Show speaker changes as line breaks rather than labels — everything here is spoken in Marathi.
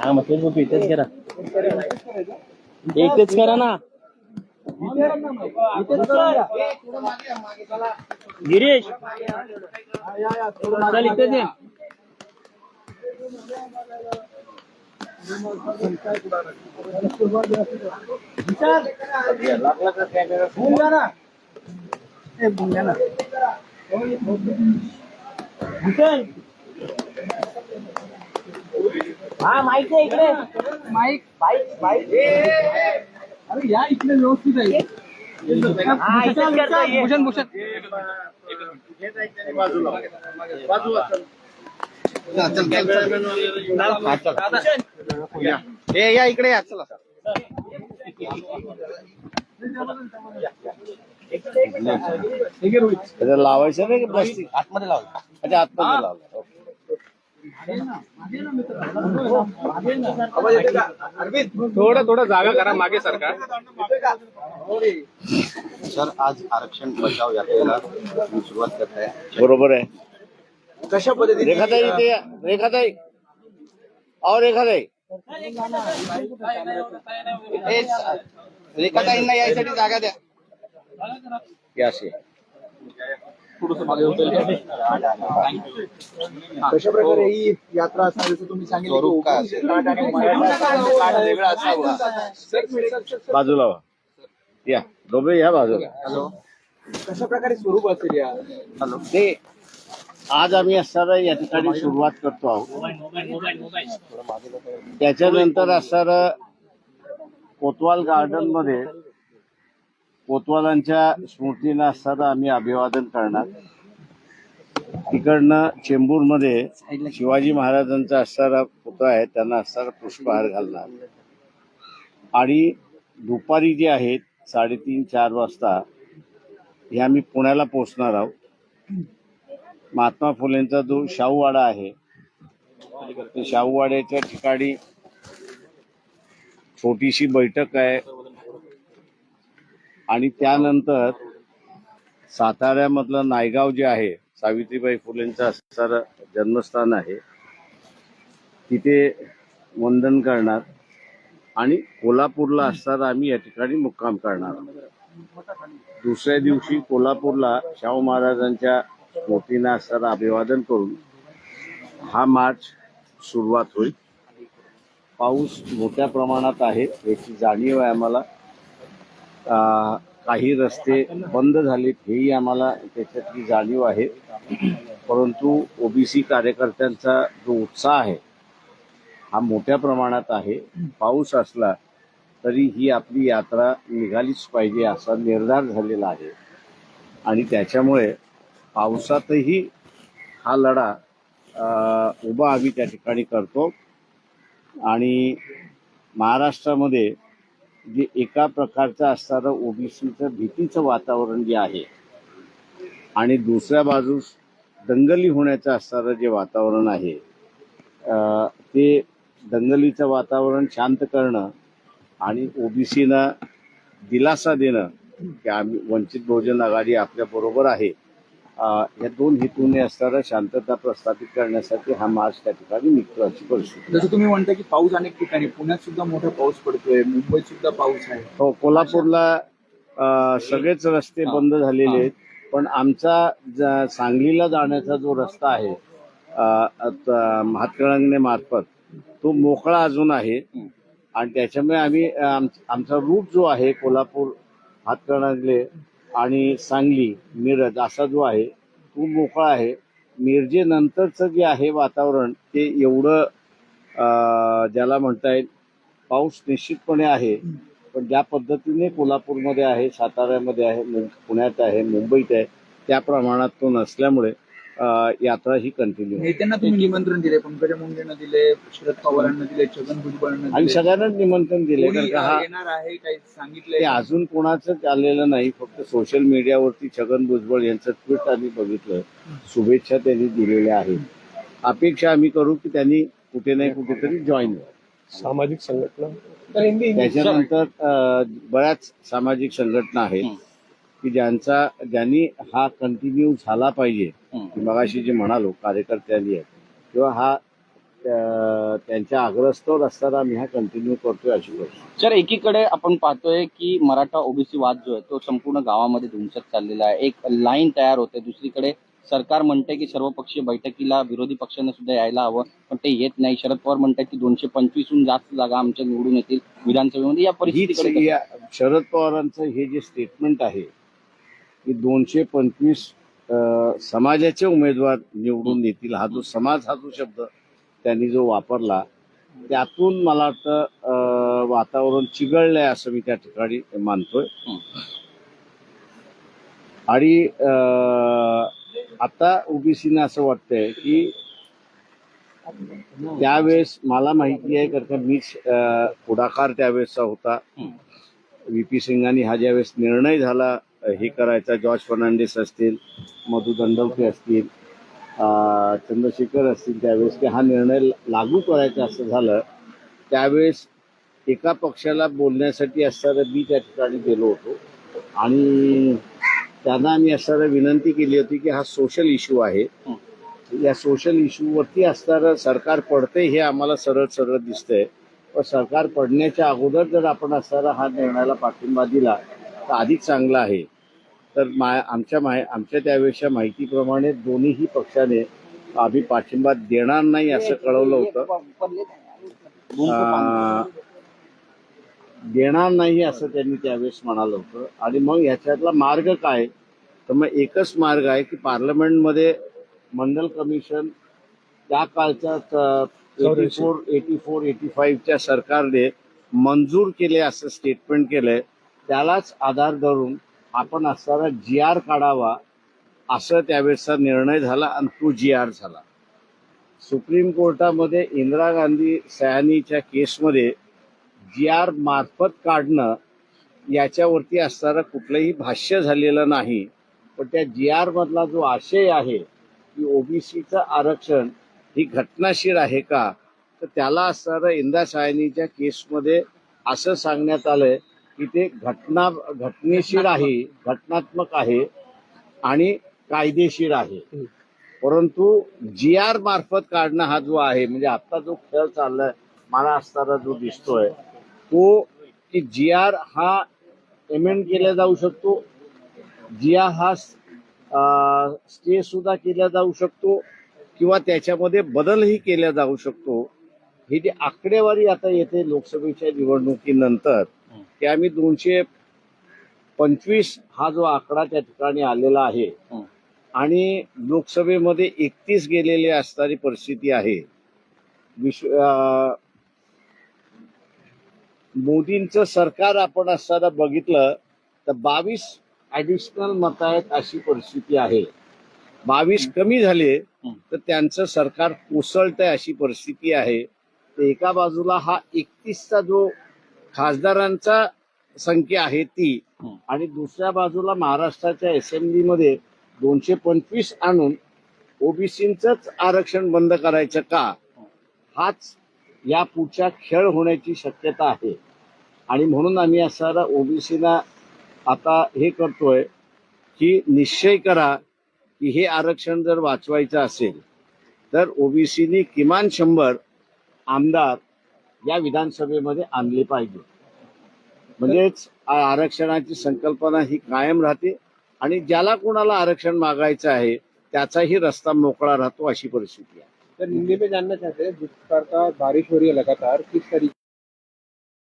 हा मग तेच बघू इथेच करा. एकच करा ना. गिरीश चल इथेच ये. विचार लागला का कॅमेरा हा माहिती आहे इकडे.
माईक
बाईक बाईक
अरे या इकडे व्यवस्थित आहे. भूषण भूषण.
हे या इकडे या चला.
लावायचं नाही का प्लास्टिक
आतमध्ये लावलं
अच्छा आतमध्ये लावलं.
थोडं थोडं जागा करा मागे सरकार. सर आज आरक्षण बचाव यात्रेला सुरुवात करताय
बरोबर आहे.
कशा पद्धतीने
रेखाताई इथे. रेखाताई. और रेखाताई.
रेखाताईंना यायसाठी जागा द्या.
या अशी
कशा प्रकारे ही यात्रा असणार जसं तुम्ही सांगितलं की
स्वरूप काय
ओबीसी
असेल?
कार्ड आणि मराठा कार्ड वेगळं असावं.
बाजूला व्हा. या डोबे या बाजूला.
हॅलो.
कशा प्रकारे स्वरूप असेल या.
हॅलो.
ते आज आम्ही असणारा या ठिकाणी सुरुवात करतो आहोत. त्याच्यानंतर असणारं कोतवाल गार्डनमध्ये कोतवालांच्या स्मृतीला सदा आम्ही अभिवादन करणार. तिकडनं चेंबूरमध्ये शिवाजी महाराजांचा असणारा पुतळा आहे त्यांना असणारा पुष्पहार घालणार. आणि दुपारी जे आहेत साडेतीन चार वाजता हे आम्ही पुण्याला पोहोचणार आहोत. महात्मा फुलेंचा जो शाहूवाडा आहे ते शाहूवाड्याच्या ठिकाणी छोटीशी बैठक आहे. आणि त्यानंतर साताऱ्यामधलं नायगाव जे आहे सावित्रीबाई फुलेंचं असणारं जन्मस्थान आहे. तिथे वंदन करणार आणि कोल्हापूरला असताना आम्ही या ठिकाणी मुक्काम करणार दुसऱ्या दिवशी कोल्हापूरला शाहू महाराजांच्या स्मृतीनं असताना अभिवादन करून हा मार्च सुरुवात होईल. पाऊस मोठ्या प्रमाणात आहे याची जाणीव आहे आम्हाला. काही रस्ते बंद झालेत हेही आम्हाला त्याच्यातली जाणीव आहे. परंतु ओबीसी कार्यकर्त्यांचा जो उत्साह आहे हा मोठ्या प्रमाणात आहे. पाऊस असला तरी ही आपली यात्रा निघालीच पाहिजे असा निर्धार झालेला आहे. आणि त्याच्यामुळे पावसातही हा लढा उभा आम्ही त्या ठिकाणी करतो. आणि महाराष्ट्रामध्ये जे एका प्रकारचं असणारं ओबीसीचं भीतीचं वातावरण जे आहे आणि दुसऱ्या बाजूस दंगली होण्याचं असणारं जे वातावरण आहे ते दंगलीचं वातावरण शांत करणं आणि ओबीसीना दिलासा देणं की आम्ही वंचित बहुजन आघाडी आपल्याबरोबर आहे. या दोन हेतूने असणारा शांतता प्रस्थापित करण्यासाठी हा मार्च त्या ठिकाणी निघतो अशी परिस्थिती
जसं तुम्ही म्हणता की पाऊस अनेक ठिकाणी पुण्यात सुद्धा मोठा पाऊस पडतोय मुंबईत सुद्धा पाऊस आहे.
हो कोल्हापूरला सगळेच रस्ते बंद झालेले आहेत. पण आमचा सांगलीला जाण्याचा जो रस्ता आहे हातकणंगले मार्फत तो मोकळा अजून आहे. आणि त्याच्यामुळे आम्ही आमचा रूट जो आहे कोल्हापूर हातकणंगले आणि सांगली मिरज असा जो आहे तो मोकळा आहे. मिरजेनंतरचं जे आहे वातावरण ते एवढं ज्याला म्हणता येईल पाऊस निश्चितपणे आहे. पण ज्या पद्धतीने कोल्हापूरमध्ये आहे साताऱ्यामध्ये आहे पुण्यात आहे मुंबईत आहे त्या प्रमाणात तो नसल्यामुळे यात्रा ही कंटिन्यू
नेत्यांना तुम्ही निमंत्रण दिले पंकजा मुंडेंना दिले शरद पवारांना दिले छगन भुजबळांना
आणि सगळ्यांनाच निमंत्रण दिले कारण का हा
येणार आहे काही
ते अजून कोणाचंच आलेलं नाही फक्त सोशल मीडियावरती छगन भुजबळ यांचं ट्विट आम्ही बघितलं. शुभेच्छा त्यांनी दिलेल्या आहेत. अपेक्षा आम्ही करू की त्यांनी कुठे नाही कुठेतरी जॉईन
सामाजिक संघटना?
त्याच्यानंतर बऱ्याच सामाजिक संघटना आहेत. की ज्यांचा ज्यांनी हा कंटिन्यू झाला पाहिजे मगाशी जे म्हणालो कार्यकर्त्यांनी आहे किंवा हा त्या- त्यांच्या आग्रस्तवर असताना आम्ही हा कंटिन्यू करतोय अशी गोष्ट.
सर एकीकडे आपण पाहतोय की मराठा ओबीसी वाद जो आहे तो संपूर्ण गावामध्ये धुमसत चाललेला आहे. एक लाईन तयार होते दुसरीकडे सरकार म्हणते की सर्वपक्षीय बैठकीला विरोधी पक्षांना सुद्धा यायला हवं पण ते येत नाही. शरद पवार म्हणतात की दोनशे पंचवीसहून जास्त जागा आमच्या निवडून येतील विधानसभेमध्ये. या परिस्थितीकडे
शरद पवारांचं हे जे स्टेटमेंट आहे की दोनशे पंचवीस समाजाचे उमेदवार निवडून येतील हा जो समाज हा जो शब्द त्यांनी जो वापरला त्यातून मला वाटतं वातावरण चिघळलंय असं मी त्या ठिकाणी मानतोय. आणि आता ओबीसीने असं वाटतंय की त्यावेळेस मला माहिती आहे कारण का मीच पुढाकार त्यावेळेसचा होता. व्ही पी सिंगांनी हा ज्यावेळेस निर्णय झाला हे करायचा. जॉर्ज फर्नांडिस असतील मधु दंडवते असतील चंद्रशेखर असतील त्यावेळेस की हा निर्णय लागू करायचा असं झालं त्यावेळेस एका पक्षाला बोलण्यासाठी असताना मी त्या ठिकाणी गेलो होतो. आणि त्यांना आम्ही असताना विनंती केली होती की हा सोशल इश्यू आहे. या सोशल इश्यूवरती असणारं सरकार पडते हे आम्हाला सरळ सरळ दिसतंय. पण सरकार पडण्याच्या अगोदर जर आपण असणारा हा निर्णयाला पाठिंबा दिला तर अधिक चांगला आहे. तर मा आमच्या माहि आमच्या त्यावेळेच्या माहितीप्रमाणे दोन्हीही पक्षाने आम्ही पाठिंबा देणार नाही असं कळवलं होतं. देणार नाही असं त्यांनी त्यावेळेस म्हणालं होतं. आणि मग ह्याच्यातला मार्ग काय? तर मग एकच मार्ग आहे की पार्लमेंटमध्ये मंडल कमिशन त्या काळच्या eighty four eighty four eighty फाईव्हच्या सरकारने मंजूर केले असं स्टेटमेंट केलंय. त्यालाच आधार धरून आपण असताना जी आर काढावा असं त्यावेळेसचा निर्णय झाला आणि तो जी आर झाला. सुप्रीम कोर्टामध्ये इंदिरा गांधी सयानीच्या केसमध्ये जी आर मार्फत काढणं याच्यावरती असणारं कुठलंही भाष्य झालेलं नाही. पण त्या जी आरमधला जो आशय आहे की ओबीसीचं आरक्षण ही घटनाशीर आहे का तर त्याला असणारं इंदिरा सयानीच्या केसमध्ये असं सांगण्यात आलंय की ते घटना घटनेशीर आहे घटनात्मक आहे आणि कायदेशीर आहे. परंतु जी आर मार्फत काढणं हा जो आहे म्हणजे आता जो खेळ चाललाय मला असताना जो दिसतोय तो की जी आर हा एमेंड केला जाऊ शकतो जी आर हा स्टे सुद्धा केला जाऊ शकतो किंवा त्याच्यामध्ये बदलही केला जाऊ शकतो. ही जी आकडेवारी आता येते लोकसभेच्या निवडणुकीनंतर की आम्ही दोनशे पंचवीस हा जो आकडा त्या ठिकाणी आलेला आहे. आणि लोकसभेमध्ये एकतीस गेलेली असणारी परिस्थिती आहे विश्व मोदींचं सरकार आपण असताना बघितलं तर बावीस ऍडिशनल मत आहेत अशी परिस्थिती आहे बावीस कमी झाले. तर त्यांचं सरकार कोसळतंय अशी परिस्थिती आहे तर एका बाजूला हा एकतीसचा जो खासदारांचा संख्या आहे ती. आणि दुसऱ्या बाजूला महाराष्ट्राच्या असेंब्लीमध्ये दोनशे पंचवीस आणून ओबीसींच आरक्षण बंद करायचं का? हाच या पुढच्या खेळ होण्याची शक्यता आहे. आणि म्हणून आम्ही असणारा ओबीसीला आता हे करतोय की निश्चय करा की हे आरक्षण जर वाचवायचं असेल तर ओबीसीनी किमान शंभर आमदार या विधानसभेमध्ये आणली पाहिजे. म्हणजेच आरक्षणाची संकल्पना ही कायम राहते आणि ज्याला कोणाला आरक्षण मागायचं आहे त्याचाही रस्ता मोकळा राहतो अशी परिस्थिती आहे.
सर हिंदी में जानना चाहते हैं जिस प्रकार का बारिश हो रही है लगातार किस तरीके